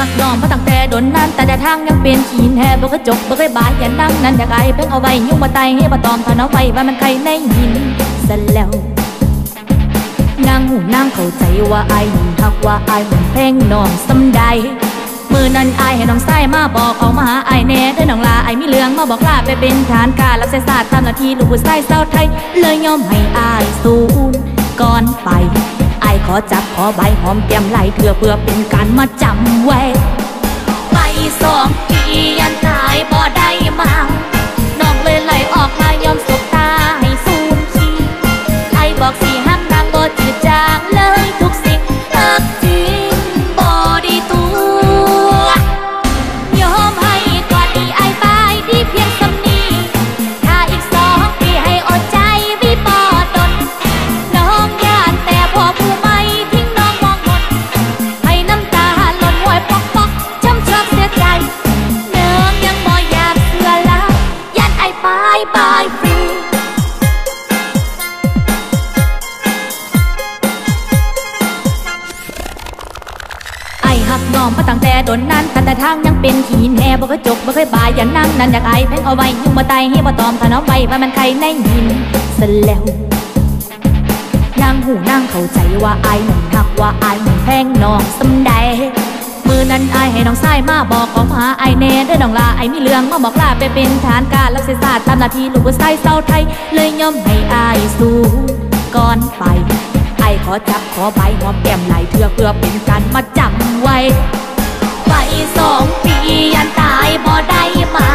แต่แต่ทางยังเป็นขีนแห่บ่กระจกบ่เคยบายอย่านั่งนั้นอยากไอเพ่งเอาไว้ยุ่งมาไตให้บ่ตอมทอนเอาไว้ว่ามันใครในหินซะแล้วนางหูนางเข้าใจว่าไอ้หนุ่มทักว่าไอ้หนุ่มแพงน้องสำใดมือนั้นไอ้ให้น้องไส้มาบอกออกมาหาไอ้แน่เด้อน้องลาไอ้มีเรื่องมาบอกลาไปเป็นฐานการรับใช้ศาสตร์ตามหน้าที่ลูกผู้ชายเศร้าไทยเลยยอมให้ไอ้สูนก่อนไป ขอจับขอใบหอมแก้มไหลเถื่อเพื่อเป็นการมาจำไว้ ไปสองปียันตายบ่ได้มา หักน้องมาตั้งแต่โดนนั้นแต่แต่ทางยังเป็นขีนแห่บ่เคยจกบ่เคยบายอย่านั่งนั่นอยากไอแพงเอาไว้ยุ่งมาไตให้บ่ตอมถนอมไว้ว่ามันใครในหินซะแล้วนางหูนางเข้าใจว่าไอหนุ่มหักว่าไอหนุ่มแพงน้องสำใดมือนั้นไอให้น้องชายมาบอกออกมาหาไอ้แน่เด้อน้องลาไอ้มีเรื่องมาบอกลาไปเป็นฐานการรับใช้ศาสตร์ตามนาทีลูกผู้ชายเศร้าไทยเลยยอมให้ไอสู้ก่อนไป ขอจับขอใบหอมแก้มไหลเถื่อเพื่อเป็นการมาจำไว้ ไปสองปียันตายบ่ได้มา